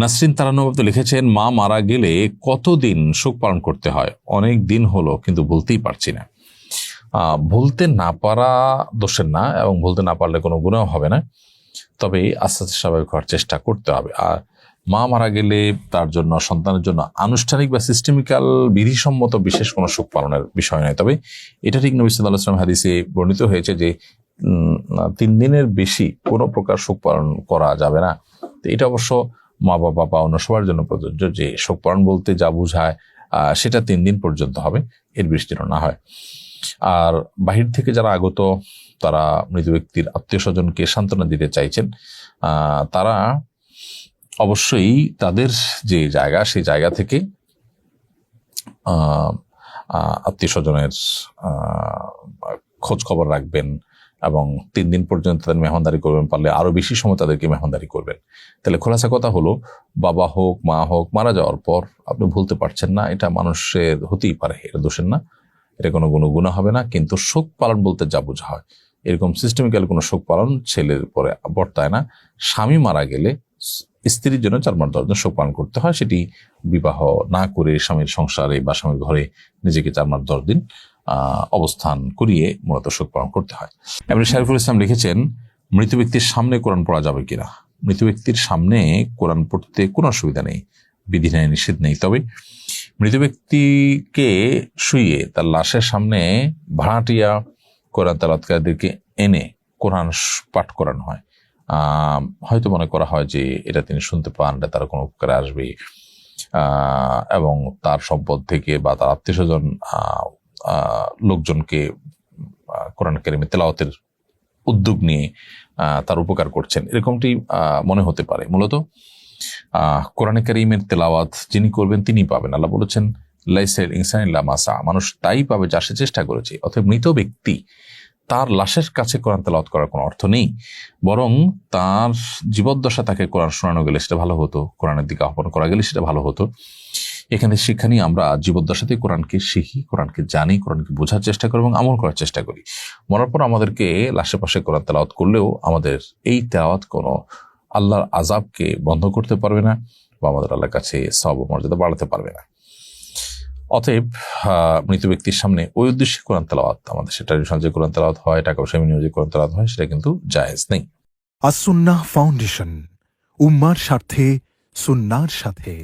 নাসরিন তারানবাব লিখেছেন, মা মারা গেলে কতদিন শোক পালন করতে হয়? অনেক দিন হলো, কিন্তু বলতেই পারছি না। ভুলতে না পারা দোষের না, এবং ভুলতে না পারলে কোনো গুণাও হবে না। তবে আস্তে আস্তে স্বাভাবিক হওয়ার চেষ্টা করতে হবে। আর মা মারা গেলে তার জন্য, সন্তানের জন্য আনুষ্ঠানিক বা সিস্টেমিক্যাল বিধিসম্মত বিশেষ কোনো শোক পালনের বিষয় নয়। তবে এটা ঠিক নবী সাল্লাহ আসলাম হাদিসে বর্ণিত হয়েছে যে তিন দিনের বেশি কোনো প্রকার শোক পালন করা যাবে না। তো এটা অবশ্য মা বাবা বা অন্য সবার জন্য প্রযোজ্য যে শোক পালন বলতে যা বোঝায় সেটা তিন দিন পর্যন্ত হবে, এর যেন না হয়। আর বাহির থেকে যারা আগত, তারা মৃত ব্যক্তির আত্মীয় স্বজনকে সান্ত্বনা দিতে চাইছেন তারা অবশ্যই তাদের যে জায়গা, সেই জায়গা থেকে আত্মীয় স্বজনের খোঁজ খবর রাখবেন এবং তিন দিন পর্যন্ত তাদের মেহমানদারি করবেন, পারলে আরও বেশি সময় তাদেরকে মেহমানদারি করবেন। তাহলে খোলাসা কথা হলো, বাবা হোক, মা হোক, মারা যাওয়ার পর আপনি ভুলতে পারছেন না, এটা মানুষের হতেই পারে, এটা দোষের না। এটা কোনো কোনো গুণা হবে না, কিন্তু শোক পালন বলতে যা বোঝা হয়। এরকম সিস্টেমিক্যাল কোনো শোক পালন ছেলের পরে বর্তায় না। স্বামী মারা গেলে স্ত্রীর জন্য চার মাস, দশ দিন শোক পালন করতে হয়, সেটি বিবাহ না করে স্বামীর সংসারে বা স্বামীর ঘরে নিজেকে চার মাস, দশ দিন অবস্থান করিয়ে মূলত শোক পালন করতে হয়। এমনি শারিফুল ইসলাম লিখেছেন, মৃত ব্যক্তির সামনে কোরআন পড়া যাবে কিনা? মৃত ব্যক্তির সামনে কোরআন পড়তে কোনো অসুবিধা নেই, বিধি নেই, নিষেধ নেই। তবে মৃত ব্যক্তিকে শুয়ে তার লাশের সামনে ভাড়াটিয়া কোরআন তালাতকারদেরকে এনে কোরআন পাঠ করানো হয়। হয়তো মনে করা হয় যে এটা তিনি শুনতে পান, এটা তার কোনো উপকারে আসবে। এবং তার সম্পদ থেকে বা তার আত্মীয় স্বজন লোকজনকে কোরআন কারিমে তেলাওয়াতের উদ্যোগ নিয়ে তার উপকার করছেন। এরকমটি মনে হতে পারে। মূলত কোরআনে কারিমের তেলাওয়াত যিনি করবেন তিনি পাবেন। আল্লাহ বলেছেন লাইসের ইনসান ইল্লা মাসা। মানুষ তাই পাবে যা সে চেষ্টা করেছে। অতএব মৃত ব্যক্তি, তার লাশের কাছে কোরআন তেলাওয়াত করার কোনো অর্থ নেই। বরং তার জীবদ্দশা তাকে কোরআন শোনানো গেলে সেটা ভালো হতো, কোরআনের দিকে আহ্বান করা গেলে সেটা ভালো হতো। এখানে শিক্ষা নিয়ে আমরা জীবদ্দশাতে কোরআনকে শিখি, কোরআনকে জানি, কোরআনকে বোঝার চেষ্টা করি এবং আমল করার চেষ্টা করি। মরার পর আমাদেরকে লাশে পাশে কোরআন তেলাওয়াত করলেও আমাদের এই তেলাওয়াত কোনো আল্লাহর আজাবকে বন্ধ করতে পারবে না বা আমাদের আল্লাহর কাছে সব মর্যাদা বাড়াতে পারবে না। অতএব মৃত ব্যক্তির সামনে ওই উদ্দেশ্যে কোরআন তেলাওয়াত, আমাদের সেটা যে কোরআন তেলাওয়াত হয় টাকা পয়সা বিনিয়োগ যে কোরআন তেলাওয়াত হয়, সেটা কিন্তু জায়েজ নেই। আসুন্নাহ ফাউন্ডেশন, উম্মার স্বার্থে, সুন্নার সাথে।